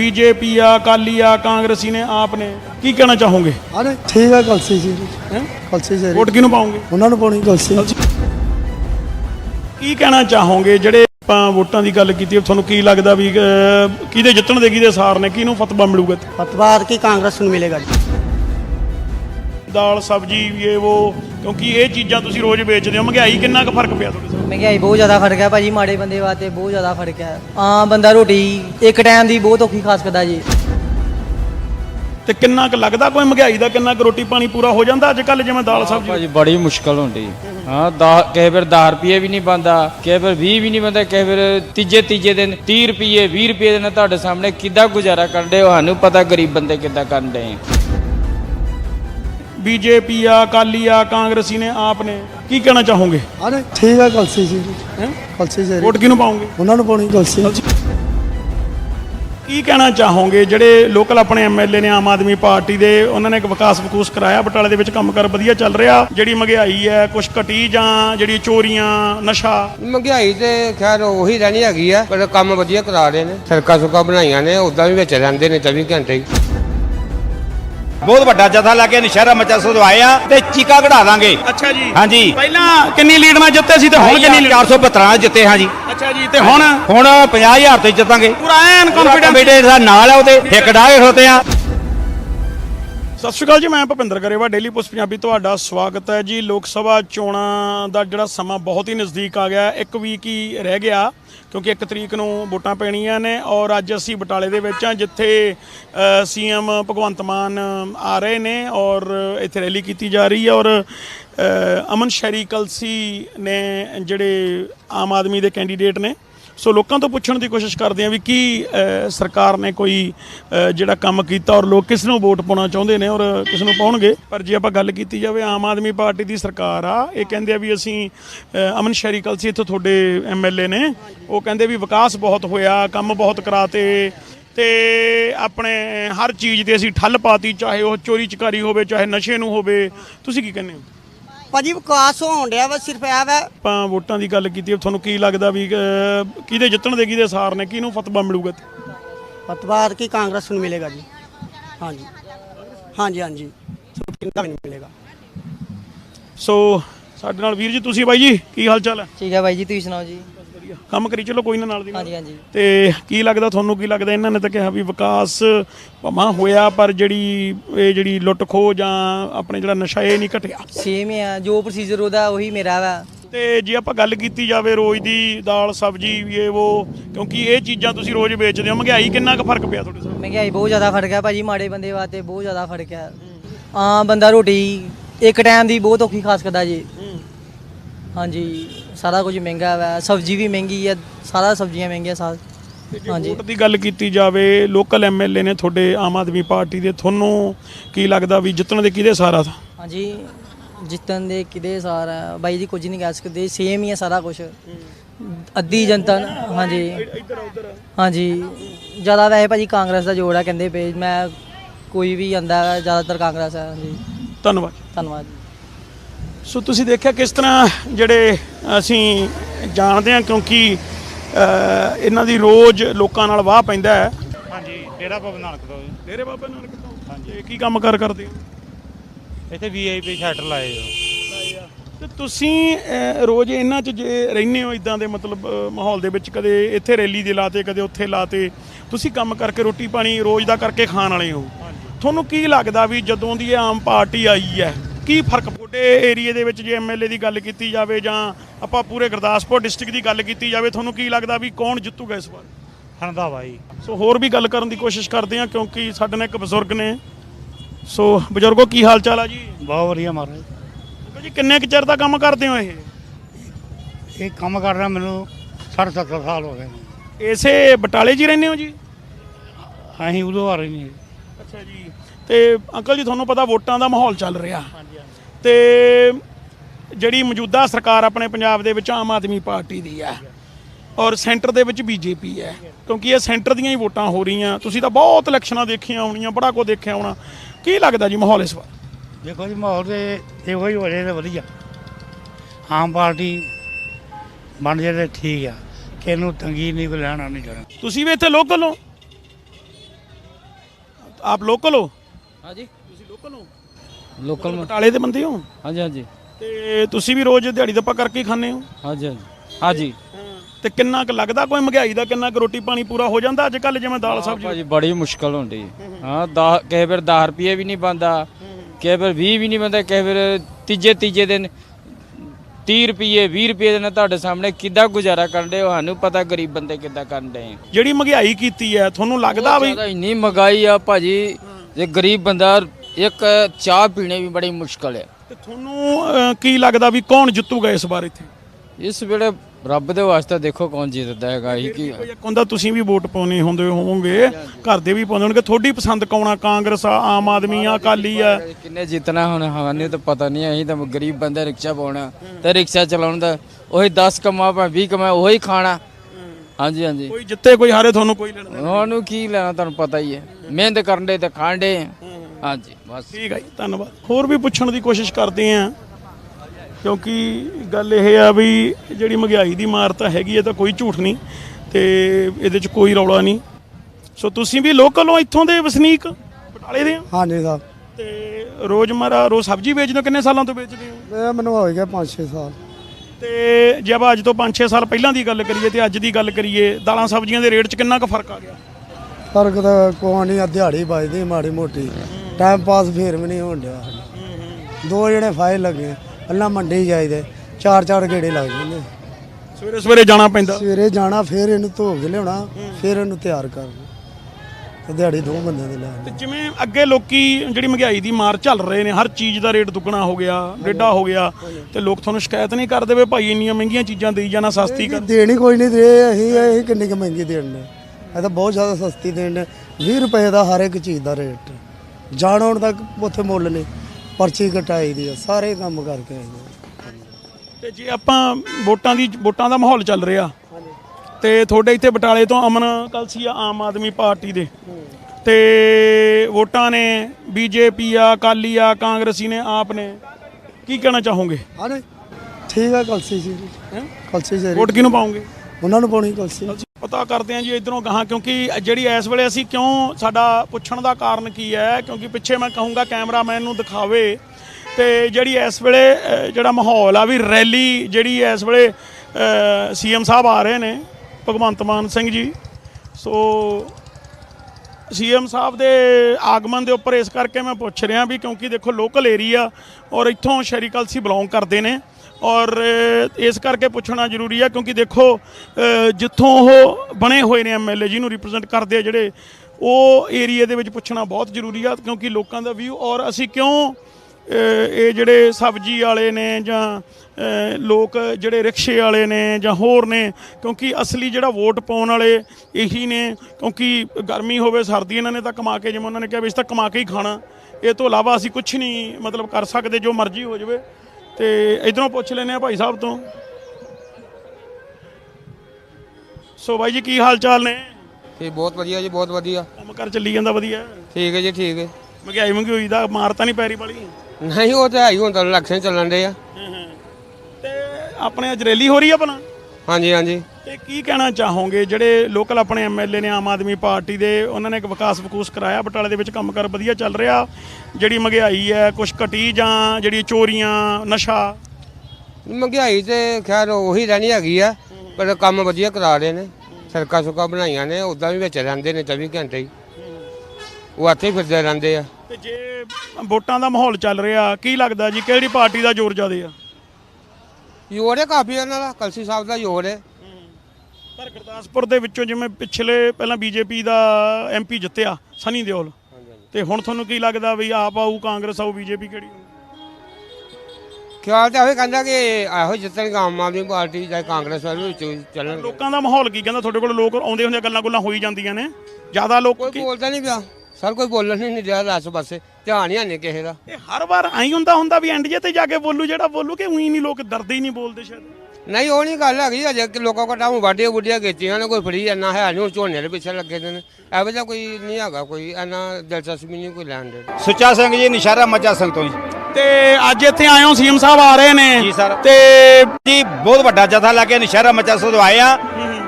BJP ਆ ਅਕਾਲੀ ਆ ਕਾਂਗਰਸੀ ਨੇ ਆਪ ਨੇ ਕੀ ਕਹਿਣਾ ਚਾਹੋਗੇ? ਅਰੇ ਠੀਕ ਹੈ ਕਲਸੀ ਜੀ ਹੈਂ? ਕਲਸੀ ਜੀ ਵੋਟ ਕਿਹਨੂੰ ਪਾਉਂਗੇ ਉਹਨਾਂ ਨੂੰ ਪਾਉਣੀ ਕਲਸੀ ਕੀ ਕਹਿਣਾ ਚਾਹੋਗੇ? ਜਿਹੜੇ ਆਪਾਂ ਵੋਟਾਂ ਦੀ ਗੱਲ ਕੀਤੀ ਹੈ, ਤੁਹਾਨੂੰ ਕੀ ਲੱਗਦਾ ਵੀ ਅਹ, ਕਿਹਦੇ ਜਿੱਤਣ ਦੇ ਕਿਹਦੇ ਸਾਰ ਨੇ ਕਿਹਨੂੰ ਫਤਵਾ ਮਿਲੂਗਾ ਪਤਵਾਰ ਕੀ ਕਾਂਗਰਸ ਨੂੰ ਮਿਲੇਗਾ ਜੀ? ਦਾਲ ਸਬਜੀ ਇਹ ਉਹ ਕਿਉਂਕਿ ਇਹ ਚੀਜ਼ਾਂ ਤੁਸੀਂ ਰੋਜ਼ ਵੇਚਦੇ ਹੋ ਮਹਿੰਗਾਈ ਕਿੰਨਾ ਕੁ ਫ਼ਰਕ ਪਿਆ ਤੁਹਾਡੇ ਮਹਿੰਗਾਈ ਬਹੁਤ ਜ਼ਿਆਦਾ ਫ਼ਰਕ ਹੈ ਭਾਜੀ ਮਾੜੇ ਬੰਦੇ ਵਾਸਤੇ ਬਹੁਤ ਜ਼ਿਆਦਾ ਫ਼ਰਕ ਹੈ। ਆਮ ਬੰਦਾ ਰੋਟੀ ਇੱਕ ਟਾਈਮ ਦੀ ਬਹੁਤ ਔਖੀ ਖਾਸ ਕਰਦਾ ਜੀ। ਤੇ ਕਿੰਨਾ ਕੁ ਲੱਗਦਾ ਕੋਈ ਮਹਿੰਗਾਈ ਦਾ ਕਿੰਨਾ ਕੁ ਰੋਟੀ ਪਾਣੀ ਪੂਰਾ ਹੋ ਜਾਂਦਾ ਅੱਜ ਕੱਲ ਜਿਵੇਂ ਦਾਲ ਸਬਜੀ? ਭਾਜੀ ਬੜੀ ਮੁਸ਼ਕਲ ਹੁੰਦੀ। ਹਾਂ 10 ਕਿਸੇ ਵੇਰ 10 ਰੁਪਏ ਵੀ ਨਹੀਂ ਬੰਦਾ ਕਿਸੇ ਵੇਰ 20 ਵੀ ਨਹੀਂ ਬੰਦਾ ਕਿਸੇ ਵੇਰ ਤੀਜੇ ਤੀਜੇ ਦਿਨ 30 ਰੁਪਏ 20 ਰੁਪਏ ਦੇ ਨਾਲ ਤੁਹਾਡੇ ਸਾਹਮਣੇ ਕਿੱਦਾਂ ਗੁਜ਼ਾਰਾ ਕਰਦੇ ਹੋ? ਸਾਨੂੰ ਪਤਾ ਗਰੀਬ ਬੰਦੇ ਕਿੱਦਾਂ ਕਰਦੇ ਆ। ਬੀਜੇਪੀ ਆ ਅਕਾਲੀ ਆ ਕਾਂਗਰਸੀ ਨੇ ਆਪ ਨੇ। ਕੀ ਕਹਿਣਾ ਚਾਹੋਗੇ? ਅਰੇ ਠੀਕ ਹੈ ਕਲਸੀ ਜੀ ਹੈਂ? ਕਲਸੀ ਜੀ ਵੋਟ ਕਿਹਨੂੰ ਪਾਉਂਗੇ ਉਹਨਾਂ ਨੂੰ ਪਾਉਣੀ ਕਲਸੀ ਕੀ ਕਹਿਣਾ ਚਾਹੋਗੇ? ਜਿਹੜੇ ਲੋਕਲ ਆਪਣੇ ਐਮਐਲਏ ਨੇ ਆਮ ਆਦਮੀ ਪਾਰਟੀ ਦੇ ਉਹਨਾਂ ਨੇ ਇੱਕ ਵਿਕਾਸ ਵਿਕੂਸ ਕਰਾਇਆ ਬਟਾਲੇ ਦੇ ਵਿੱਚ ਕੰਮਕਾਰ ਵਧੀਆ ਚੱਲ ਰਿਹਾ। ਜਿਹੜੀ ਮਹਿੰਗਾਈ ਹੈ ਕੁਛ ਘਟੀ ਜਾਂ ਜਿਹੜੀ ਚੋਰੀਆਂ ਨਸ਼ਾ? ਮਹਿੰਗਾਈ ਤੇ ਖੈਰ ਉਹੀ ਰਹਿਣੀ ਹੈਗੀ ਆ ਪਰ ਕੰਮ ਵਧੀਆ ਕਰਾ ਰਹੇ ਨੇ। ਸੜਕਾਂ ਸੁੱਕਾਂ ਬਣਾਈਆਂ ਨੇ ਉਦਾਂ ਵੀ ਵਿੱਚ ਰਹਿੰਦੇ ਨੇ 24 ਘੰਟੇ ਹੀ। ਬਹੁਤ ਵੱਡਾ ਜਥਾ ਲਾ ਕੇ ਨਸ਼ਹਿਰਾ ਮੱਚਾ ਸੁਦਵਾਏ ਆ ਤੇ ਚੀਕਾ ਕਢਾ ਦਾਂਗੇ। ਅੱਛਾ ਜੀ। ਹਾਂਜੀ। ਪਹਿਲਾਂ ਕਿੰਨੀ ਲੀਡ ਨਾਲ ਜਿੱਤੇ ਸੀ ਤੇ ਹੁਣ ਕਿੰਨੀ ਲੀਡ? 472 ਜਿੱਤੇ ਹਾਂ ਜੀ ਅੱਛਾ ਜੀ ਤੇ ਹੁਣ? ਹੁਣ 50000 ਤੇ ਜਿੱਤਾਂਗੇ। ਪੂਰਾ ਐਨ ਕੌਨਫੀਡੈਂਸ ਕੰਪੀਟੈਂਸ ਦਾ ਨਾਲ ਆ ਉਹਦੇ। ਇੱਕ ਡਾਏ ਖਲੋਤੇ ਆ। ਸਤਿ ਸ਼੍ਰੀ ਅਕਾਲ ਜੀ, ਮੈਂ ਭੁਪਿੰਦਰ ਗਰੇਵਾ ਡੇਲੀ ਪੋਸਟ ਪੰਜਾਬੀ ਤੁਹਾਡਾ ਸਵਾਗਤ ਹੈ ਜੀ। ਲੋਕ ਸਭਾ ਚੋਣਾਂ ਦਾ ਜਿਹੜਾ ਸਮਾਂ ਬਹੁਤ ਹੀ ਨਜ਼ਦੀਕ ਆ ਗਿਆ ਇੱਕ ਵੀਕ ਹੀ ਰਹਿ ਗਿਆ, ਕਿਉਂਕਿ 1 ਤਰੀਕ ਨੂੰ ਵੋਟਾਂ ਪੈਣੀਆਂ ਨੇ ਔਰ ਅੱਜ ਅਸੀਂ ਬਟਾਲੇ ਦੇ ਵਿੱਚ ਆ ਜਿੱਥੇ ਸੀਐਮ ਭਗਵੰਤ ਮਾਨ ਆ ਰਹੇ ਨੇ ਔਰ ਇੱਥੇ ਰੈਲੀ ਕੀਤੀ ਜਾ ਰਹੀ ਹੈ ਔਰ ਅਮਨ ਸ਼ੈਰੀ ਕਲਸੀ ਨੇ ਜਿਹੜੇ ਆਮ ਆਦਮੀ ਦੇ ਕੈਂਡੀਡੇਟ ਨੇ ਸੋ ਲੋਕਾਂ ਤੋਂ ਪੁੱਛਣ ਦੀ ਕੋਸ਼ਿਸ਼ ਕਰਦੇ ਆ ਵੀ ਕੀ ਸਰਕਾਰ ਨੇ ਕੋਈ ਜਿਹੜਾ ਕੰਮ ਕੀਤਾ ਔਰ ਲੋਕ ਕਿਸ ਨੂੰ ਵੋਟ ਪਾਉਣਾ ਚਾਹੁੰਦੇ ਨੇ ਔਰ ਕਿਸ ਨੂੰ ਪਾਉਣਗੇ? ਪਰ ਜੇ ਆਪਾਂ ਗੱਲ ਕੀਤੀ ਜਾਵੇ, ਆਮ ਆਦਮੀ ਪਾਰਟੀ ਦੀ ਸਰਕਾਰ ਆ, ਇਹ ਕਹਿੰਦੇ ਆ ਵੀ ਅਸੀਂ ਅਮਨ ਸ਼ੈਰੀ ਕਲਸੀ ਇੱਥੋਂ ਤੁਹਾਡੇ ਐਮਐਲਏ ਨੇ। ਉਹ ਕਹਿੰਦੇ ਵੀ ਵਿਕਾਸ ਬਹੁਤ ਹੋਇਆ, ਕੰਮ ਬਹੁਤ ਕਰਾਤੇ ਤੇ ਆਪਣੇ ਹਰ ਚੀਜ਼ ਤੇ ਅਸੀਂ ਠੱਲ ਪਾਤੀ, ਚਾਹੇ ਉਹ ਚੋਰੀ ਚਕਾਰੀ ਹੋਵੇ, ਚਾਹੇ ਨਸ਼ੇ ਨੂੰ ਹੋਵੇ। ਤੁਸੀਂ ਕੀ ਕਹਿੰਦੇ ਹੋ? ਭਾਜੀ ਵਿਕਾਸ ਹੋਣ ਡਿਆ ਵਾ ਸਿਰਫ ਇਹ ਵਾ। ਆਪਾਂ ਵੋਟਾਂ ਦੀ ਗੱਲ ਕੀਤੀ ਤੁਹਾਨੂੰ ਕੀ ਲੱਗਦਾ ਵੀ ਕਿਹਦੇ ਜਿੱਤਣ ਦੇ ਕਿਹਦੇ ਸਾਰ ਨੇ ਕਿਹਨੂੰ ਫਤਵਾ ਮਿਲੂਗਾ ਪਤਵਾਰ ਕੀ ਕਾਂਗਰਸ ਨੂੰ ਮਿਲੇਗਾ ਜੀ। ਹਾਂਜੀ। ਹਾਂਜੀ ਹਾਂਜੀ। ਕਿੰਨਾ ਵੀ ਨਹੀਂ ਮਿਲੇਗਾ। ਸੋ ਸਾਡੇ ਨਾਲ ਵੀਰ ਜੀ ਤੁਸੀਂ ਬਾਈ ਜੀ ਕੀ ਹਾਲ ਚਾਲ ਹੈ? ਠੀਕ ਹੈ ਭਾਈ ਜੀ ਤੁਸੀਂ ਸੁਣਾਓ ਜੀ? ਕੰਮ ਕਰੀ ਚਲੋ ਕੋਈ ਨਾ ਨਾਲ ਦੀ ਨਾਲ। ਹਾਂਜੀ ਹਾਂਜੀ। ਤੇ ਕੀ ਲੱਗਦਾ ਤੁਹਾਨੂੰ ਕੀ ਲੱਗਦਾ ਇਹਨਾਂ ਨੇ ਤਾਂ ਕਿਹਾ ਵੀ ਵਿਕਾਸ ਭਮਾ ਹੋਇਆ ਪਰ ਜਿਹੜੀ ਇਹ ਜਿਹੜੀ ਲੁੱਟ ਖੋ ਜਾਂ ਆਪਣੇ ਜਿਹੜਾ ਨਸ਼ਾ ਇਹ ਨਹੀਂ ਘਟਿਆ। ਸੇਮ ਹੀ ਆ ਜੋ ਪ੍ਰੋਸੀਜਰ ਉਹਦਾ ਉਹੀ ਮੇਰਾ ਵਾ। ਤੇ ਜੇ ਆਪਾਂ ਗੱਲ ਕੀਤੀ ਜਾਵੇ ਰੋਜ਼ ਦੀ ਦਾਲ ਸਬਜੀ ਇਹ ਉਹ ਕਿਉਂਕਿ ਇਹ ਚੀਜ਼ਾਂ ਤੁਸੀਂ ਰੋਜ਼ ਵੇਚਦੇ ਹੋ ਮਹਿੰਗਾਈ ਕਿੰਨਾ ਕੁ ਫ਼ਰਕ ਪਿਆ ਤੁਹਾਡੇ ਸਾਹਮਣੇ? ਮਹਿੰਗਾਈ ਬਹੁਤ ਜ਼ਿਆਦਾ ਫ਼ਰਕ ਹੈ ਭਾਜੀ ਮਾੜੇ ਬੰਦੇ ਵਾਸਤੇ ਬਹੁਤ ਜ਼ਿਆਦਾ ਫ਼ਰਕ ਹੈ ਆਮ ਬੰਦਾ ਰੋਟੀ ਇੱਕ ਟਾਈਮ ਦੀ ਬਹੁਤ ਔਖੀ ਖਾਸ ਕਰਦਾ ਜੀ। ਹਾਂਜੀ। ਸਾਰਾ ਕੁਝ ਮਹਿੰਗਾ ਵਾ ਸਬਜ਼ੀ ਵੀ ਮਹਿੰਗੀ ਹੈ ਸਾਰਾ ਸਬਜ਼ੀਆਂ ਮਹਿੰਗੀਆਂ ਸਾਲ ਹਾਂਜੀ। ਵੋਟ ਦੀ ਗੱਲ ਕੀਤੀ ਜਾਵੇ ਲੋਕਲ ਐਮਐਲਏ ਨੇ ਤੁਹਾਡੇ ਆਮ ਆਦਮੀ ਪਾਰਟੀ ਦੇ ਤੁਹਾਨੂੰ ਕੀ ਲੱਗਦਾ ਵੀ ਜਿੱਤਣ ਦੇ ਕਿਹਦੇ ਸਾਰਾ ਥਾ ਹਾਂਜੀ ਜਿੱਤਣ ਦੇ ਕਿਦੇ ਸਾਰਾ ਬਾਈ ਜੀ ਕੁਝ ਨਹੀਂ ਕਹਿ ਸਕਦੇ ਸੇਮ ਹੀ ਹੈ ਸਾਰਾ ਕੁਝ। ਅੱਧੀ ਜਨਤਾ ਨਾ- ਹਾਂਜੀ। ਹਾਂਜੀ ਜ਼ਿਆਦਾ ਵੈਸੇ ਭਾਜੀ ਕਾਂਗਰਸ ਦਾ ਜੋੜ ਆ ਕਹਿੰਦੇ ਪਏ ਮੈਂ ਕੋਈ ਵੀ ਆਂਦਾ ਜ਼ਿਆਦਾਤਰ ਕਾਂਗਰਸ ਹੈ ਹਾਂਜੀ। ਧੰਨਵਾਦ। ਧੰਨਵਾਦ। ਸੋ ਤੁਸੀਂ ਦੇਖਿਆ ਕਿਸ ਤਰ੍ਹਾਂ ਜਿਹੜੇ ਅਸੀਂ ਜਾਣਦੇ ਹਾਂ ਕਿਉਂਕਿ ਇਹਨਾਂ ਦੀ ਰੋਜ਼ ਲੋਕਾਂ ਨਾਲ ਵਾਹ ਪੈਂਦਾ ਹੈ। ਹਾਂਜੀ ਡੇਰਾ ਬਾਬਾ ਨਾਨਕ ਤੋਂ ਜੀ। ਡੇਰੇ ਬਾਬਾ ਨਾਨਕ ਤੋਂ? ਹਾਂਜੀ। ਕੀ ਕੰਮ ਕਾਰ ਕਰਦੇ ਹੋ? ਇੱਥੇ ਵੀਆਈਪੀ ਸ਼ਟਰ ਲਾਏ ਹੋ ਤੇ ਤੁਸੀਂ ਰੋਜ਼ ਇਹਨਾਂ 'ਚ ਜੇ ਰਹਿੰਦੇ ਹੋ ਇਦਾਂ ਦੇ ਮਤਲਬ ਮਾਹੌਲ ਦੇ ਵਿੱਚ ਕਦੇ ਇੱਥੇ ਰੈਲੀ ਦੇ ਲਾਤੇ ਕਦੇ ਉੱਥੇ ਲਾਤੇ ਤੁਸੀਂ ਕੰਮ ਕਰਕੇ ਰੋਟੀ ਪਾਣੀ ਰੋਜ਼ ਦਾ ਕਰਕੇ ਖਾਣ ਵਾਲੇ ਹੋ। ਤੁਹਾਨੂੰ ਕੀ ਲੱਗਦਾ ਵੀ ਜਦੋਂ ਦੀ ਇਹ ਆਮ ਪਾਰਟੀ ਆਈ ਹੈ ਕੀ ਫ਼ਰਕ ਤੁਹਾਡੇ ਏਰੀਏ ਦੇ ਵਿੱਚ ਜੇ ਐਮਐਲਏ ਦੀ ਗੱਲ ਕੀਤੀ ਜਾਵੇ ਜਾਂ ਆਪਾਂ ਪੂਰੇ ਗੁਰਦਾਸਪੁਰ ਡਿਸਟ੍ਰਿਕਟ ਦੀ ਗੱਲ ਕੀਤੀ ਜਾਵੇ ਤੁਹਾਨੂੰ ਕੀ ਲੱਗਦਾ ਵੀ ਕੌਣ ਜਿੱਤੂਗਾ ਇਸ ਵਾਰ? ਹਰਦਾਵਾ ਜੀ ਸੋ ਹੋਰ ਵੀ ਗੱਲ ਕਰਨ ਦੀ ਕੋਸ਼ਿਸ਼ ਕਰਦੇ ਹਾਂ ਕਿਉਂਕਿ ਸਾਡੇ ਨਾਲ ਇੱਕ ਬਜ਼ੁਰਗ ਨੇ। ਸੋ ਬਜ਼ੁਰਗੋ ਕੀ ਹਾਲ ਚਾਲ ਆ ਜੀ? ਬਹੁਤ ਵਧੀਆ ਮਹਾਰਾਜ। ਅੰਕਲ ਜੀ ਕਿੰਨੇ ਕੁ ਚਿਰ ਦਾ ਕੰਮ ਕਰਦੇ ਹੋ ਇਹ? ਇਹ ਕੰਮ ਕਰਦਾ ਮੈਨੂੰ 60 70 ਸਾਲ ਹੋ ਗਏ ਨੇ। ਇਸੇ ਬਟਾਲੇ 'ਚ ਹੀ ਰਹਿੰਦੇ ਹੋ ਜੀ? ਅਸੀਂ ਉਦੋਂ ਆ ਰਹੇ ਨਹੀਂ ਅੱਛਾ ਜੀ। ਤੇ ਅੰਕਲ ਜੀ ਤੁਹਾਨੂੰ ਪਤਾ ਵੋਟਾਂ ਦਾ ਮਾਹੌਲ ਚੱਲ ਰਿਹਾ। ਤੇ ਜਿਹੜੀ ਮੌਜੂਦਾ ਸਰਕਾਰ ਆਪਣੇ ਪੰਜਾਬ ਦੇ ਵਿੱਚ ਆਮ ਆਦਮੀ ਪਾਰਟੀ ਦੀ ਹੈ ਔਰ ਸੈਂਟਰ ਦੇ ਵਿੱਚ ਬੀਜੇਪੀ ਹੈ ਕਿਉਂਕਿ ਇਹ ਸੈਂਟਰ ਦੀਆਂ ਹੀ ਵੋਟਾਂ ਹੋ ਰਹੀਆਂ। ਤੁਸੀਂ ਤਾਂ ਬਹੁਤ ਇਲੈਕਸ਼ਨਾਂ ਦੇਖੀਆਂ ਹੋਣੀਆਂ ਬੜਾ ਕੁਝ ਦੇਖਿਆ ਹੋਣਾ। ਕੀ ਲੱਗਦਾ ਜੀ ਮਾਹੌਲ ਇਸ ਵਾਰ? ਦੇਖੋ ਜੀ ਮਾਹੌਲ ਤੇ ਇਹੋ ਹੀ ਹੋ ਜੇ ਤੇ ਵਧੀਆ। ਆਮ ਪਾਰਟੀ ਬਣ ਜੇ ਤੇ ਠੀਕ ਆ। ਕਿ ਇਹਨੂੰ ਤੰਗੀ ਨਹੀਂ ਕੋਈ ਲੈਣਾ ਨਹੀਂ ਜਾਣਾ ਤੁਸੀਂ ਵੀ ਇੱਥੇ ਲੋਕਲ ਹੋ? ਆਪ ਲੋਕਲ ਹੋ? ਹਾਂਜੀ। ਤੁਸੀਂ ਲੋਕਲ ਹੋ? ਲੋਕਲ ਬਟਾਲੇ ਦੇ ਬੰਦੇ ਹੋ? ਹਾਂਜੀ ਹਾਂਜੀ। ਤੇ ਤੁਸੀਂ ਵੀ ਰੋਜ਼ ਦਿਹਾੜੀ ਦੱਪਾ ਕਰਕੇ ਹੀ ਖਾਂਦੇ ਹੋ? ਹਾਂਜੀ ਹਾਂਜੀ। ਹਾਂਜੀ। ਤੇ ਕਿੰਨਾ ਕੁ ਲੱਗਦਾ ਕੋਈ ਮਹਿੰਗਾਈ ਦਾ? ਕਿੰਨਾ ਕੁ ਰੋਟੀ ਪਾਣੀ ਪੂਰਾ ਹੋ ਜਾਂਦਾ ਅੱਜ ਕੱਲ ਜਿਵੇਂ ਦਾਲ ਸਬਜ਼ੀ? ਭਾਜੀ ਬੜੀ ਮੁਸ਼ਕਲ ਹੁੰਦੀ। ਹਾਂ 10 ਕਿਸੇ ਵੇਰ 10 ਰੁਪਏ ਵੀ ਨਹੀਂ ਬੰਦਾ ਕਿਸੇ ਵੇਰ 20 ਵੀ ਨਹੀਂ ਬੰਦਾ ਕਿਸੇ ਵੇਰ ਤੀਜੇ ਤੀਜੇ ਦਿਨ 30 ਰੁਪਏ 20 ਰੁਪਏ ਦੇ ਨਾਲ ਤੁਹਾਡੇ ਸਾਹਮਣੇ ਕਿੱਦਾਂ ਗੁਜ਼ਾਰਾ ਕਰਦੇ ਹੋ? ਸਾਨੂੰ ਪਤਾ ਗਰੀਬ ਬੰਦੇ ਕਿੱਦਾਂ ਕਰਨ ਦੇ ਜਿਹੜੀ ਮਹਿੰਗਾਈ ਕੀਤੀ ਹੈ ਤੁਹਾਨੂੰ ਲੱਗਦਾ ਵੀ ਜ਼ਿਆਦਾ ਇੰਨੀ ਮਹਿੰਗਾਈ ਆ ਭਾਜੀ ਜੇ ਗਰੀਬ ਬੰਦਾ ਇੱਕ ਚਾਹ ਪੀਣੇ ਵੀ ਬੜੀ ਮੁਸ਼ਕਲ ਹੈ। ਤੇ ਤੁਹਾਨੂੰ ਅਹ, ਕੀ ਲੱਗਦਾ ਵੀ ਕੌਣ ਜਿੱਤੂਗਾ ਇਸ ਵਾਰ ਇੱਥੇ? ਇਸ ਵੇਲੇ ਰੱਬ ਦੇ ਵਾਸਤੇ ਦੇਖੋ ਕੌਣ ਜਿੱਤਦਾ ਹੈਗਾ ਇਹ ਕੀ ਕੋਈ ਇੱਕ ਹੁੰਦਾ ਤੁਸੀਂ ਵੀ ਵੋਟ ਪਾਉਣੇ ਹੁੰਦੇ ਹੋਵੋਗੇ ਘਰ ਦੇ ਵੀ ਪਾਉਂਦੇ ਹੋਣਗੇ। ਤੁਹਾਡੀ ਪਸੰਦ ਕੌਣ ਕਾਂਗਰਸ ਆ ਆਮ ਆਦਮੀ ਆ ਅਕਾਲੀ ਆ? ਕਿੰਨੇ ਜਿੱਤਣਾ ਹੁਣ ਸਾਨੂੰ ਤਾਂ ਪਤਾ ਨਹੀਂ ਅਸੀਂ ਤਾਂ ਗਰੀਬ ਬੰਦੇ ਰਿਕਸ਼ਾ ਪਾਉਣਾ ਤੇ ਰਿਕਸ਼ਾ ਚਲਾਉਣ ਦਾ ਉਹੀ 10 ਕਮਾ ਭਾਵੇਂ 20 ਕਮਾ ਉਹੀ ਖਾਣਾ। ਹਾਂਜੀ ਹਾਂਜੀ। ਕੋਈ ਜਿੱਤੇ ਕੋਈ ਹਾਰੇ ਤੁਹਾਨੂੰ ਕੋਈ ਲੈਣਾ ਦੇਣਾ? ਉਹਨੂੰ ਕੀ ਲੈਣਾ ਤੁਹਾਨੂੰ ਪਤਾ ਹੀ ਹੈ। ਮਿਹਨਤ ਕਰਨ ਦੇ ਤੇ ਖਾਣ ਦੇ ਹਾਂਜੀ ਬਸ। ਠੀਕ ਹੈ ਜੀ ਧੰਨਵਾਦ। ਹੋਰ ਵੀ ਪੁੱਛਣ ਦੀ ਕੋਸ਼ਿਸ਼ ਕਰਦੇ ਆ ਕਿਉਂਕਿ ਗੱਲ ਇਹ ਆ ਵੀ ਜਿਹੜੀ ਮਹਿੰਗਾਈ ਦੀ ਮਾਰ ਤਾਂ ਹੈਗੀ ਹੈ ਤਾਂ ਕੋਈ ਝੂਠ ਨਹੀਂ ਤੇ ਇਹਦੇ 'ਚ ਕੋਈ ਰੌਲਾ ਨਹੀਂ। ਸੋ ਤੁਸੀਂ ਵੀ ਲੋਕਲ ਹੋ ਇੱਥੋਂ ਦੇ ਵਸਨੀਕ? ਬਟਾਲੇ ਦੇ ਆ? ਹਾਂਜੀ ਸਾਹਿਬ ਤੇ ਰੋਜ਼ਮਰਾ ਰੋਜ਼ ਸਬਜ਼ੀ ਵੇਚਦੇ ਹੋ ਕਿੰਨੇ ਸਾਲਾਂ ਤੋਂ ਵੇਚਦੇ ਹੋ? ਇਹ ਮੈਨੂੰ ਹੋ ਗਿਆ 5-6 ਸਾਲ। ਤੇ ਜੇ ਆਪਾਂ ਅੱਜ ਤੋਂ 5-6 ਸਾਲ ਪਹਿਲਾਂ ਦੀ ਗੱਲ ਕਰੀਏ ਤੇ ਅੱਜ ਦੀ ਗੱਲ ਕਰੀਏ ਦਾਲਾਂ ਸਬਜ਼ੀਆਂ ਦੇ ਰੇਟ 'ਚ ਕਿੰਨਾ ਕੁ ਫ਼ਰਕ ਆ ਗਿਆ? ਫ਼ਰਕ ਤਾਂ ਕੋਈ ਨਹੀਂ ਆ ਦਿਹਾੜੀ ਵੱਜਦੀ ਮਾੜੀ ਮੋਟੀ। ਟਾਈਮ ਪਾਸ ਫੇਰ ਵੀ ਨਹੀਂ ਹੋਣ ਡਿਆ ਦੋ ਜਣੇ ਫਾਇਲ ਲੱਗੇ ਪਹਿਲਾਂ ਮੰਡੀ ਜਾਈਦੇ ਚਾਰ ਚਾਰ ਗੇੜੇ ਲੱਗ ਜਾਂਦੇ ਸਵੇਰੇ ਸਵੇਰੇ ਜਾਣਾ ਪੈਂਦਾ। ਸਵੇਰੇ ਜਾਣਾ ਫੇਰ ਇਹਨੂੰ ਧੋ ਕੇ ਲਿਆਉਣਾ ਫੇਰ ਇਹਨੂੰ ਤਿਆਰ ਕਰਨਾ। ਤੇ ਦਿਹਾੜੀ ਦੋ ਬੰਦਿਆਂ ਦੀ ਲੈ ਤੇ ਜਿਵੇਂ ਅੱਗੇ ਲੋਕੀ ਜਿਹੜੀ ਮਹਿੰਗਾਈ ਦੀ ਮਾਰ ਚੱਲ ਰਹੇ ਨੇ ਹਰ ਚੀਜ਼ ਦਾ ਰੇਟ ਦੁੱਗਣਾ ਹੋ ਗਿਆ ਡੇਢਾ ਹੋ ਗਿਆ ਤੇ ਲੋਕ ਤੁਹਾਨੂੰ ਸ਼ਿਕਾਇਤ ਨਹੀਂ ਕਰਦੇ ਵੇ ਭਾਈ ਇੰਨੀਆਂ ਮਹਿੰਗੀਆਂ ਚੀਜ਼ਾਂ ਦੇਈ ਜਾਣਾ ਸਸਤੀ ਕਰ। ਦੇਣੀ ਕੋਈ ਨਹੀਂ ਦੇ ਅਸੀਂ ਅਸੀਂ ਕਿੰਨੀ ਕੁ ਮਹਿੰਗੀ ਦੇਣ ਨੇ ਇਹ ਤਾਂ ਬਹੁਤ ਜ਼ਿਆਦਾ ਸਸਤੀ ਦੇਣ ਨੇ 20 ਰੁਪਏ ਦਾ ਹਰ ਇੱਕ ਚੀਜ਼ ਦਾ ਰੇਟ ਜਾਣ ਆਉਣ ਤੱਕ ਉੱਥੇ ਮੁੱਲ ਨਹੀਂ ਪਰਚੀ ਕਟਾਈ ਦੀ ਆ ਸਾਰੇ ਕੰਮ ਕਰਕੇ ਆਏ ਨੇ। ਤੇ ਜੇ ਆਪਾਂ ਵੋਟਾਂ ਦੀ ਵੋਟਾਂ ਦਾ ਮਾਹੌਲ ਚੱਲ ਰਿਹਾ ਤੇ ਤੁਹਾਡੇ ਇੱਥੇ ਬਟਾਲੇ ਤੋਂ ਅਮਨ ਕਲਸੀ ਆ ਆਮ ਆਦਮੀ ਪਾਰਟੀ ਦੇ। ਤੇ ਵੋਟਾਂ ਨੇ ਬੀਜੇਪੀ ਆ ਅਕਾਲੀ ਆ ਕਾਂਗਰਸੀ ਨੇ ਆਪ ਨੇ ਕੀ ਕਹਿਣਾ ਚਾਹੋਗੇ? ਹਾਂ ਠੀਕ ਹੈ ਕਲਸੀ ਜੀ। ਕਲਸੀ ਜੀ। ਵੋਟ ਕਿਹਨੂੰ ਪਾਉਂਗੇ ਉਹਨਾਂ ਨੂੰ ਪਾਉਣੀ ਕਲਸੀ। ਪਤਾ ਕਰਦੇ ਹਾਂ ਜੀ ਇਧਰੋਂ ਗਾਹਾਂ, ਕਿਉਂਕਿ ਜਿਹੜੀ ਇਸ ਵੇਲੇ ਅਸੀਂ ਕਿਉਂ ਸਾਡਾ ਪੁੱਛਣ ਦਾ ਕਾਰਨ ਕੀ ਹੈ, ਕਿਉਂਕਿ ਪਿੱਛੇ ਮੈਂ ਕਹੂੰਗਾ ਕੈਮਰਾਮੈਨ ਨੂੰ ਦਿਖਾਵੇ ਤੇ ਜਿਹੜੀ ਇਸ ਵੇਲੇ ਜਿਹੜਾ ਮਾਹੌਲ ਆ ਵੀ ਰੈਲੀ ਜਿਹੜੀ ਇਸ ਵੇਲੇ ਸੀਐਮ ਸਾਹਿਬ ਆ ਰਹੇ ਨੇ, ਭਗਵੰਤ ਮਾਨ ਸਿੰਘ ਜੀ। ਸੋ ਸੀਐਮ ਸਾਹਿਬ ਦੇ ਆਗਮਨ ਦੇ ਉੱਪਰ ਇਸ ਕਰਕੇ ਮੈਂ ਪੁੱਛ ਰਿਹਾ ਵੀ ਕਿਉਂਕਿ ਦੇਖੋ ਲੋਕਲ ਏਰੀਆ ਔਰ ਇੱਥੋਂ ਸ਼ਹਿਰੀ ਕਲਸੀ ਬਿਲੋਂਗ ਕਰਦੇ ਨੇ। ਔਰ ਇਸ ਕਰਕੇ ਪੁੱਛਣਾ ਜ਼ਰੂਰੀ ਆ, ਕਿਉਂਕਿ ਦੇਖੋ ਜਿੱਥੋਂ ਉਹ ਬਣੇ ਹੋਏ ਨੇ ਐਮਐਲਏ ਜਿਹਨੂੰ ਰਿਪਰੈਜ਼ੈਂਟ ਕਰਦੇ ਆ ਜਿਹੜੇ, ਉਹ ਏਰੀਆ ਦੇ ਵਿੱਚ ਪੁੱਛਣਾ ਬਹੁਤ ਜ਼ਰੂਰੀ ਆ, ਕਿਉਂਕਿ ਲੋਕਾਂ ਦਾ ਵਿਊ ਔਰ ਅਸੀਂ ਕਿਉਂ ਇਹ ਜਿਹੜੇ ਸਬਜ਼ੀ ਵਾਲੇ ਨੇ ਜਾਂ ਲੋਕ ਜਿਹੜੇ ਰਿਕਸ਼ੇ ਵਾਲੇ ਨੇ ਜਾਂ ਹੋਰ ਨੇ, ਕਿਉਂਕਿ ਅਸਲੀ ਜਿਹੜਾ ਵੋਟ ਪਾਉਣ ਵਾਲੇ ਇਹੀ ਨੇ, ਕਿਉਂਕਿ ਗਰਮੀ ਹੋਵੇ, ਸਰਦੀ ਇਹਨਾਂ ਨੇ ਤਾਂ ਕਮਾ ਕੇ, ਜਿਵੇਂ ਉਹਨਾਂ ਨੇ ਕਿਹਾ ਵੀ ਇਸ ਤਾਂ ਕਮਾ ਕੇ ਹੀ ਖਾਣਾ, ਇਹ ਤੋਂ ਇਲਾਵਾ ਅਸੀਂ ਕੁਝ ਨਹੀਂ ਮਤਲਬ ਕਰ ਸਕਦੇ, ਜੋ ਮਰਜ਼ੀ ਹੋ ਜਾਵੇ। ਤੇ ਇਧਰੋਂ ਪੁੱਛ ਲੈਨੇ ਆ ਭਾਈ ਸਾਹਿਬ ਤੋਂ। ਸੋ ਬਾਈ ਜੀ ਕੀ ਹਾਲ ਚਾਲ ਨੇ? ਇਹ ਬਹੁਤ ਵਧੀਆ ਜੀ ਬਹੁਤ ਵਧੀਆ। ਕੰਮ ਕਰ ਚੱਲੀ ਜਾਂਦਾ ਵਧੀਆ? ਠੀਕ ਹੈ ਜੀ ਠੀਕ ਹੈ। ਮਹਿੰਗਾਈ ਮੰਗੀ ਦਾ ਮਾਰ ਤਾਂ ਨਹੀਂ ਪੈਰੀ ਵਾਲੀ? ਨਹੀਂ ਉਹ ਤਾਂ ਹੈ ਹੀ ਹੁਣ ਤਾਂ ਇਲੈਕਸ਼ਨ ਚੱਲਣ ਦੇ ਆ। ਤੇ ਆਪਣੇ ਅੱਜ ਰੈਲੀ ਹੋ ਰਹੀ ਆ ਆਪਣਾ? ਹਾਂਜੀ ਹਾਂਜੀ। ਤੇ ਕੀ ਕਹਿਣਾ ਚਾਹੋਗੇ? ਜਿਹੜੇ ਲੋਕਲ ਆਪਣੇ ਐਮਐਲਏ ਨੇ ਆਮ ਆਦਮੀ ਪਾਰਟੀ ਦੇ ਉਹਨਾਂ ਨੇ ਇੱਕ ਵਿਕਾਸ ਵਿਕੂਸ ਕਰਾਇਆ ਬਟਾਲੇ ਦੇ ਵਿੱਚ ਕੰਮਕਾਰ ਵਧੀਆ ਚੱਲ ਰਿਹਾ। ਜਿਹੜੀ ਮਹਿੰਗਾਈ ਹੈ ਕੁਛ ਘਟੀ ਜਾਂ ਜਿਹੜੀ ਚੋਰੀਆਂ ਨਸ਼ਾ? ਮਹਿੰਗਾਈ ਤੇ ਖੈਰ ਉਹੀ ਰਹਿਣੀ ਹੈਗੀ ਆ ਪਰ ਕੰਮ ਵਧੀਆ ਕਰਾ ਰਹੇ ਨੇ। ਸੜਕਾਂ ਸੁੱਕਾਂ ਬਣਾਈਆਂ ਨੇ ਉਦਾਂ ਵੀ ਵਿੱਚ ਰਹਿੰਦੇ ਨੇ 24 ਘੰਟੇ ਹੀ। ਉਹ ਇੱਥੇ ਫਿਰਦੇ ਰਹਿੰਦੇ ਆ। ਤੇ ਜੇ ਵੋਟਾਂ ਦਾ ਮਾਹੌਲ ਚੱਲ ਰਿਹਾ ਕੀ ਲੱਗਦਾ ਜੀ? ਕਿਹੜੀ ਪਾਰਟੀ ਦਾ ਜ਼ੋਰ ਜ਼ਿਆਦੇ ਆ? ਯੋਰ ਹੈ ਕਾਫੀ ਉਹਨਾਂ ਦਾ ਕਲਸੀ ਸਾਹਿਬ ਦਾ ਯੋਰ ਹੈ। ਪਰ ਗੁਰਦਾਸਪੁਰ ਦੇ ਵਿੱਚੋਂ ਜਿਵੇਂ ਪਿਛਲੇ ਪਹਿਲਾਂ ਬੀਜੇਪੀ ਦਾ ਐਮਪੀ ਜਿੱਤਿਆ ਸਨੀ ਦਿਓਲ। ਤੇ ਹੁਣ ਤੁਹਾਨੂੰ ਕੀ ਲੱਗਦਾ ਵੀ ਆਪ ਆਊ ਕਾਂਗਰਸ ਆਊ ਬੀਜੇਪੀ ਕਿਹੜੀ? ਖਿਆਲ ਤਾਂ ਇਹੋ ਕਹਿੰਦਾ ਕਿ ਇਹੋ ਜਿੱਤਣਗੇ ਆਮ ਆਦਮੀ ਪਾਰਟੀ ਜਾਂ ਕਾਂਗਰਸ ਵਾਲੇ ਵਿੱਚ ਚੱਲਣਗੇ। ਲੋਕਾਂ ਦਾ ਮਾਹੌਲ ਕੀ? ਕਹਿੰਦਾ ਤੁਹਾਡੇ ਕੋਲ ਲੋਕ ਆਉਂਦੇ ਹੁੰਦੇ ਗੱਲਾਂ ਗੁੱਲਾਂ ਹੋਈ ਜਾਂਦੀਆਂ ਨੇ। ਜ਼ਿਆਦਾ ਲੋਕ ਕੋਈ ਬੋਲਦਾ ਨਹੀਂ ਪਿਆ। ਸਰ ਕੋਈ ਬੋਲਣ ਨਹੀਂ ਰਿਹਾ ਆਸ ਪਾਸੇ। ਧਿਆਨ ਹੀ ਨਹੀਂ ਕਿਸੇ ਦਾ। ਇਹ ਹਰ ਵਾਰ ਐਂ ਹੁੰਦਾ ਹੁੰਦਾ ਵੀ ਐਂਡ ਜੇ ਤੇ ਜਾ ਕੇ ਬੋਲੂ ਜਿਹੜਾ ਬੋਲੂ ਕਿ ਉਹੀ ਨਹੀਂ ਲੋਕ ਡਰਦੇ ਹੀ ਨਹੀਂ ਬੋਲਦੇ ਸ਼ਾਇਦ। ਨਹੀਂ ਉਹ ਨਹੀਂ ਗੱਲ ਹੈਗੀ ਅਜੇ ਕਿ ਲੋਕਾਂ ਕੋਲ ਟਾਉਂ ਵਾਢੀਆਂ ਬੁੱਢੀਆਂ ਕੀਤੀਆਂ ਨੇ ਕੋਈ ਫਰੀ ਇੰਨਾ ਹੈ ਨਹੀਂ ਹੁਣ ਝੋਨੇ ਦੇ ਪਿੱਛੇ ਲੱਗੇ ਦੇ ਨੇ। ਐਵੇਂ ਦਾ ਕੋਈ ਨਹੀਂ ਹੈਗਾ ਕੋਈ ਇੰਨਾ ਦਿਲਚਸਪੀ ਨਹੀਂ ਕੋਈ ਲੈਣ ਦੇ ਸੁੱਚਾ ਸਿੰਘ ਜੀ ਨਿਸ਼ਾਰਾ ਮੱਚਾ ਸਿੰਘ ਤੋਂ ਜੀ। ਤੇ ਅੱਜ ਇੱਥੇ ਆਏ ਹੋ ਸੀਐਮ ਸਾਹਿਬ ਆ ਰਹੇ ਨੇ। ਜੀ ਸਰ। ਤੇ ਜੀ ਬਹੁਤ ਵੱਡਾ ਜਥਾ ਲੈ ਕੇ ਨਿਸ਼ਾਰਾ ਮੱਚਾ ਸਿੰਘ ਤੋਂ ਆਏ ਆ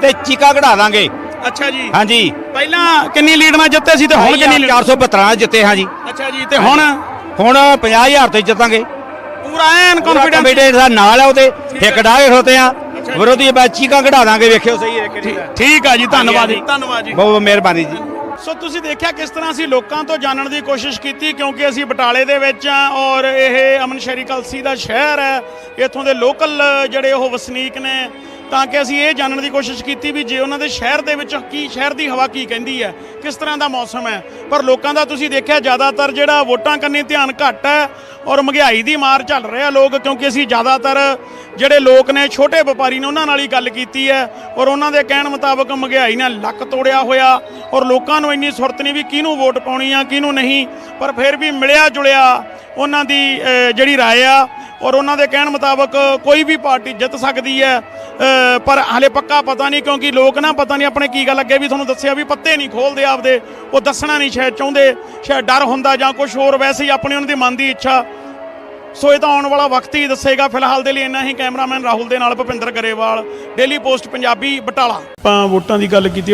ਤੇ ਚੀਕਾ ਕਢਾ ਦਾਂਗੇ। ਅੱਛਾ ਜੀ। ਹਾਂਜੀ। ਪਹਿਲਾਂ ਕਿੰਨੀ ਲੀਡ ਨਾਲ ਜਿੱਤੇ ਸੀ ਤੇ ਹੁਣ ਕਿੰਨੀ ਲੀਡ? 472 ਨਾਲ ਜਿੱਤੇ ਹਾਂ ਜੀ। ਅੱਛਾ ਜੀ ਤੇ ਹੁਣ? ਹੁਣ 50000 ਤੇ ਜਿੱਤਾਂਗੇ। ਪੂਰਾ ਐਨ ਕੌਨਫੀਡੈਂਸ ਕੰਪੀਟੈਂਟ ਦਾ ਨਾਲ ਆ ਉਹਦੇ। ਠੇਕ ਡਾਏ ਖਲੋਤੇ ਆ। ਵਿਰੋਧੀ ਬੈਚੀ ਕਾ ਕਢਾ ਦਾਂਗੇ ਵੇਖਿਓ ਸਹੀ ਹੈ ਦਾ ਠੀਕ ਆ ਜੀ ਧੰਨਵਾਦ ਜੀ। ਧੰਨਵਾਦ ਜੀ। ਬਹੁਤ ਬਹੁਤ ਮਿਹਰਬਾਨੀ ਜੀ। ਸੋ ਤੁਸੀਂ ਦੇਖਿਆ ਕਿਸ ਤਰ੍ਹਾਂ ਅਸੀਂ ਲੋਕਾਂ ਤੋਂ ਜਾਣਨ ਦੀ ਕੋਸ਼ਿਸ਼ ਕੀਤੀ ਕਿਉਂਕਿ ਅਸੀਂ ਬਟਾਲੇ ਦੇ ਵਿੱਚ ਆ ਔਰ ਇਹ ਅਮਨ ਸ਼ਰੀ ਕਲਸੀ ਦਾ ਸ਼ਹਿਰ ਹੈ। ਇੱਥੋਂ ਦੇ ਲੋਕਲ ਜਿਹੜੇ ਉਹ ਵਸਨੀਕ ਨੇ ਤਾਂ ਕਿ ਅਸੀਂ ਇਹ ਜਾਣਨ ਦੀ ਕੋਸ਼ਿਸ਼ ਕੀਤੀ ਵੀ ਜੇ ਉਹਨਾਂ ਦੇ ਸ਼ਹਿਰ ਦੇ ਵਿੱਚ ਕੀ ਸ਼ਹਿਰ ਦੀ ਹਵਾ ਕੀ ਕਹਿੰਦੀ ਹੈ, ਕਿਸ ਤਰ੍ਹਾਂ ਦਾ ਮੌਸਮ ਹੈ। ਪਰ ਲੋਕਾਂ ਦਾ ਤੁਸੀਂ ਦੇਖਿਆ ਜ਼ਿਆਦਾਤਰ ਜਿਹੜਾ ਵੋਟਾਂ ਕੰਨੀ ਧਿਆਨ ਘੱਟ ਹੈ ਔਰ ਮਹਿੰਗਾਈ ਦੀ ਮਾਰ ਝੱਲ ਰਿਹਾ ਲੋਕ, ਕਿਉਂਕਿ ਅਸੀਂ ਜ਼ਿਆਦਾਤਰ ਜਿਹੜੇ ਲੋਕ ਨੇ, ਛੋਟੇ ਵਪਾਰੀ ਨੇ, ਉਹਨਾਂ ਨਾਲ ਹੀ ਗੱਲ ਕੀਤੀ ਹੈ ਔਰ ਉਹਨਾਂ ਦੇ ਕਹਿਣ ਮੁਤਾਬਕ ਮਹਿੰਗਾਈ ਨੇ ਲੱਕ ਤੋੜਿਆ ਹੋਇਆ ਔਰ ਲੋਕਾਂ ਨੂੰ ਇੰਨੀ ਸੁਰਤ ਨਹੀਂ ਵੀ ਕਿਹਨੂੰ ਵੋਟ ਪਾਉਣੀ ਆ, ਕਿਹਨੂੰ ਨਹੀਂ। ਪਰ ਫਿਰ ਵੀ ਮਿਲਿਆ ਜੁਲਿਆ ਉਹਨਾਂ ਦੀ ਅਹ, ਜਿਹੜੀ رائے ਆ ਔਰ ਉਹਨਾਂ ਦੇ ਕਹਿਣ ਮੁਤਾਬਕ ਕੋਈ ਵੀ ਪਾਰਟੀ ਜਿੱਤ ਸਕਦੀ ਹੈ ਅਹ, ਪਰ ਹਲੇ ਪੱਕਾ ਪਤਾ ਨਹੀਂ ਕਿਉਂਕਿ ਲੋਕ ਨਾ ਪਤਾ ਨਹੀਂ ਆਪਣੇ ਕੀ ਗੱਲ ਅੱਗੇ ਵੀ ਤੁਹਾਨੂੰ ਦੱਸਿਆ ਵੀ ਪੱਤੇ ਨਹੀਂ ਖੋਲਦੇ ਆਪਦੇ ਉਹ ਦੱਸਣਾ ਨਹੀਂ ਸ਼ਾਇਦ ਚਾਹੁੰਦੇ ਸ਼ਾਇਦ ਡਰ ਹੁੰਦਾ ਜਾਂ ਕੁਝ ਹੋਰ ਵੈਸੇ ਹੀ ਆਪਣੀ ਉਹਨਾਂ ਦੀ ਮਨ ਦੀ ਇੱਛਾ ਸੋ ਇਹ ਤਾਂ ਆਉਣ ਵਾਲਾ ਵਕਤ ਹੀ ਦੱਸੇਗਾ ਫਿਲਹਾਲ ਦੇ ਲਈ ਇੰਨਾ ਹੀ ਕੈਮਰਾਮੈਨ ਰਾਹੁਲ ਦੇ ਨਾਲ ਭੁਪਿੰਦਰ ਗਰੇਵਾਲ ਡੇਲੀ ਪੋਸਟ ਪੰਜਾਬੀ ਬਟਾਲਾ ਆਪਾਂ ਵੋਟਾਂ ਦੀ ਗੱਲ ਕੀਤੀ